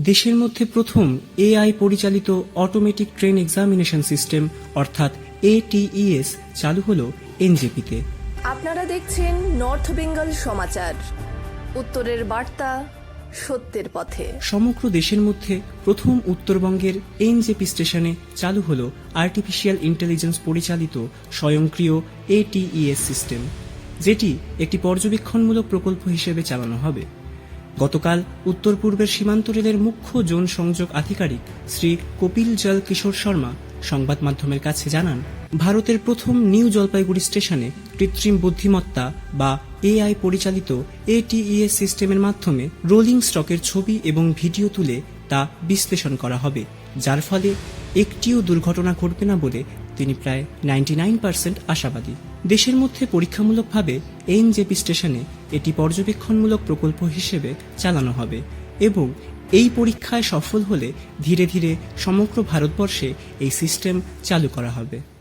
দেশের মধ্যে প্রথম এআই পরিচালিত অটোমেটিক ট্রেন এক্সামিনেশন সিস্টেম অর্থাৎ এটিইএস চালু হলো এনজেপিতে। আপনারা দেখছেন নর্থ বেঙ্গল সমাচার। উত্তরের বার্তা সত্যের পথে। সমগ্র দেশের মধ্যে প্রথম উত্তরবঙ্গের এনজেপি স্টেশনে চালু হলো আর্টিফিশিয়াল ইন্টেলিজেন্স পরিচালিত স্বয়ংক্রিয় এটিইএস সিস্টেম যেটি একটি পর্যবেক্ষণমূলক প্রকল্প হিসেবে চালানো হবে। গতকাল উত্তর পূর্বের সীমান্ত রেলের মুখ্য জোন সংযোগ আধিকারিক শ্রী কপিল জল কিশোর শর্মা সংবাদ মাধ্যমের কাছে জানান, ভারতের প্রথম নিউ জলপাইগুড়ি স্টেশনে কৃত্রিম বুদ্ধিমত্তা বা এআই পরিচালিত এটিইএস সিস্টেমের মাধ্যমে রোলিং স্টকের ছবি এবং ভিডিও তুলে তা বিশ্লেষণ করা হবে, যার ফলে একটিও দুর্ঘটনা ঘটবে না বলে তিনি প্রায় নাইনটি নাইন পার্সেন্ট আশাবাদী। দেশের মধ্যে পরীক্ষামূলকভাবে এনজেপি স্টেশনে এটি পর্যবেক্ষণমূলক প্রকল্প হিসেবে চালানো হবে এবং এই পরীক্ষায় সফল হলে ধীরে ধীরে সমগ্র ভারতবর্ষে এই সিস্টেম চালু করা হবে।